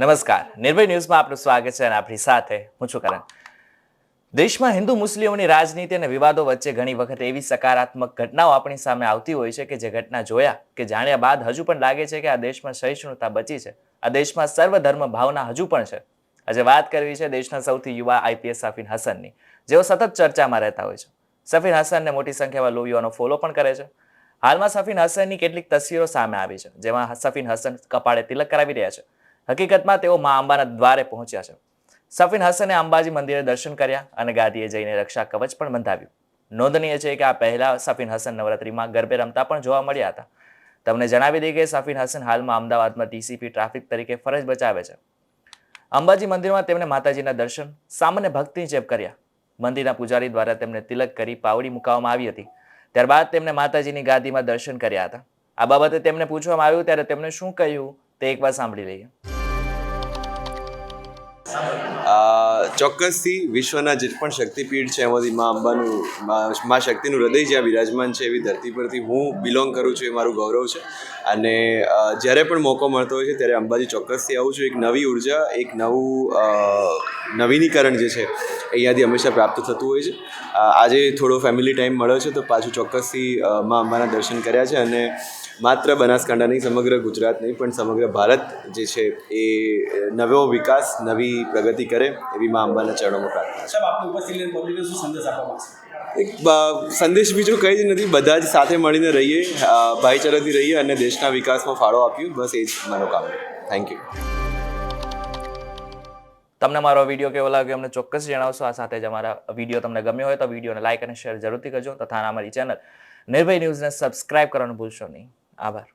નમસ્કાર. નિર્ભય ન્યૂઝમાં આપનું સ્વાગત છે અને આપણી સાથે હું છું કરણ. દેશમાં હિન્દુ મુસ્લિમોની રાજનીતિ અને વિવાદો વચ્ચે ઘણી વખત એવી સકારાત્મક ઘટનાઓ આપણી સામે આવતી હોય છે કે જે ઘટના જોયા કે જાણ્યા બાદ હજુ પણ લાગે છે કે આ દેશમાં સહિષ્ણુતા બચી છે. આ દેશમાં સર્વધર્મ ભાવના હજુ પણ છે. આજે વાત કરવી છે દેશના સૌથી યુવા આઈપીએસ સફીન હસનની. જેઓ સતત ચર્ચામાં રહેતા હોય છે. સફીન હસનને મોટી સંખ્યામાં યુવાનો ફોલો પણ કરે છે. હાલમાં સફીન હસનની કેટલીક તસવીરો સામે આવી છે, જેમાં સફીન હસન કપાળે તિલક કરાવી રહ્યા છે. હકીકતમાં તેઓ મા અંબાના દ્વારે પહોંચ્યા છે. સફીન હસને અંબાજી મંદિરે દર્શન કર્યા અને ગાદીએ જઈને રક્ષા કવચ પણ બંધાવ્યું. નોંધનીય છે કે આ પહેલા સફીન હસન નવરાત્રીમાં ગરબે રમતા પણ જોવા મળ્યા હતા. તમને જણાવી દઈએ કે સફીન હસન હાલમાં અમદાવાદમાં ટીસીપી ટ્રાફિક તરીકે ફરજ બચાવે છે. અંબાજી મંદિરમાં તેમણે માતાજીના દર્શન, સામાન્ય ભક્તિની જેમ કર્યા. મંદિરના પૂજારી દ્વારા તેમને તિલક કરી પાવડી મૂકવામાં આવી હતી. ત્યારબાદ તેમણે માતાજીની ગાદીમાં દર્શન કર્યા હતા. આ બાબતે તેમને પૂછવામાં આવ્યું, ત્યારે તેમણે શું કહ્યું તે એકવાર સાંભળી લઈએ. ચોક્કસથી વિશ્વના જે પણ શક્તિપીઠ છે એમાંથી મા અંબાનું, મા શક્તિનું હૃદય જ્યાં બિરાજમાન છે એવી ધરતી પરથી હું બિલોંગ કરું છું એ મારું ગૌરવ છે. અને જ્યારે પણ મોકો મળતો હોય છે ત્યારે અંબાજી ચોક્કસથી આવું છું. એક નવી ઊર્જા, એક નવું નવીનીકરણ જે છે, અહીંયાથી હંમેશા પ્રાપ્ત થતું હોય છે. આજે થોડો ફેમિલી ટાઈમ મળ્યો છે તો પાછું ચોક્કસથી મા અંબાના દર્શન કર્યા છે અને માત્ર બનાસકાંઠા નહીં સમગ્ર ગુજરાત નહીં પણ સમગ્ર ભારત જે છે એ નવો વિકાસ નવી પ્રગતિ કરે એવી મા અંબાના ચરણોમાં પ્રાર્થના એક સંદેશ બીજો કંઈ જ નથી. બધા જ સાથે મળીને રહીએ ભાઈચારાથી રહીએ અને દેશના વિકાસમાં ફાળો આપ્યું બસ એ જ મનોકામના. થેન્ક યુ તમને મારો વીડિયો કેવો લાગ્યો અમને ચોક્કસ જણાવશો. આ સાથે જ અમારા વીડિયો તમને ગમ્યો હોય તો વિડીયોને લાઇક અને શેર જરૂરથી કરજો તથા અમારી ચેનલ નિર્ભય ન્યૂઝને સબસ્ક્રાઇબ કરવાનું ભૂલશો નહીં. আবার।